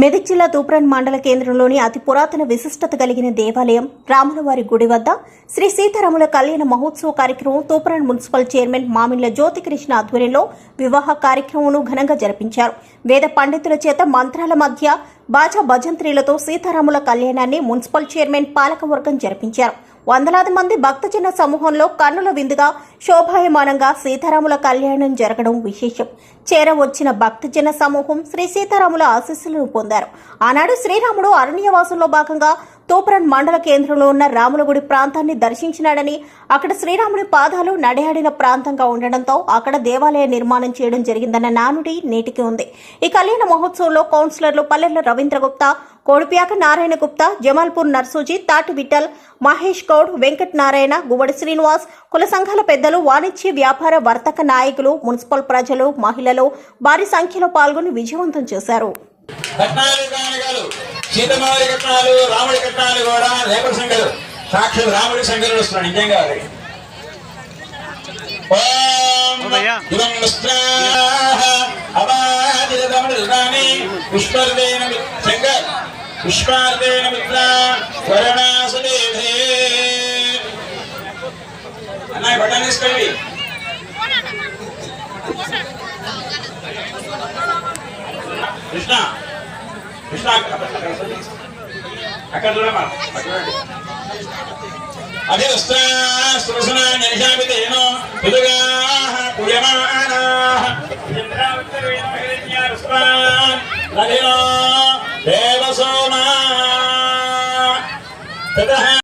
మెదక్ జిల్లా తూప్రాన్ మండల కేంద్రంలోని అతి పురాతన విశిష్టత కలిగిన దేవాలయం రాములవారి గుడి వద్ద శ్రీ సీతారాముల కళ్యాణ మహోత్సవ కార్యక్రమం తూప్రాన్ మున్సిపల్ చైర్మన్ మామిళ్ళ జ్యోతికృష్ణ ఆధ్వర్యంలో వివాహ కార్యక్రమంను ఘనంగా జరిపించారు. వేద పండితుల చేత మంత్రాల మధ్య బాజా భజంత్రీలతో సీతారాముల కళ్యాణాన్ని మున్సిపల్ చైర్మన్ పాలకవర్గం జరిపించారు. వందలాది మంది భక్తజన సమూహంలో కన్నుల విందుగా శోభాయమానంగా సీతారాముల కళ్యాణం జరగడం విశేషం. చేరవచ్చిన భక్తజన సమూహం శ్రీ సీతారాముల ఆశీస్సులను పొందారు. ఆనాడు శ్రీరాముడు అరణ్యవాసంలో భాగంగా తూప్రన్ మండల కేంద్రంలో ఉన్న రాముల గుడి ప్రాంతాన్ని దర్శించినాడని అక్కడ శ్రీరాముడి పాదాలు నడయాడిన ప్రాంతంగా ఉండడంతో అక్కడ దేవాలయ నిర్మాణం చేయడం జరిగిందన్న నానుడి నేటికి ఉంది. ఈ కళ్యాణ మహోత్సవంలో కౌన్సిలర్లు పల్లెల రవీంద్ర గుప్తా కోడిప్యాక నారాయణ గుప్తా జమాల్పూర్ నర్సూజీ తాటి విఠల్ మహేష్ గౌడ్ వెంకట్ నారాయణ గువడి శ్రీనివాస్ కుల సంఘాల పెద్దలు వాణిజ్య వ్యాపార వర్తక నాయకులు మున్సిపల్ ప్రజలు మహిళలు భారీ సంఖ్యలో పాల్గొని విజయవంతం చేశారు. సీతమ్మవారి కట్నాలు రాముడి కట్నాలు కూడా రేపటి సంఘాలు సాక్షాత్ రాముడి సంఘాలు వస్తున్నాడు నిజం మిత్ర వరణాసుదేవే. అన్నయ్య బట్టలు తీసుకోండి. కృష్ణ కృష్ణ అక్కడ చూడమ్మా అదే వస్తాసనాశామితేనో మృదుగా పుయమానా దేవసోమా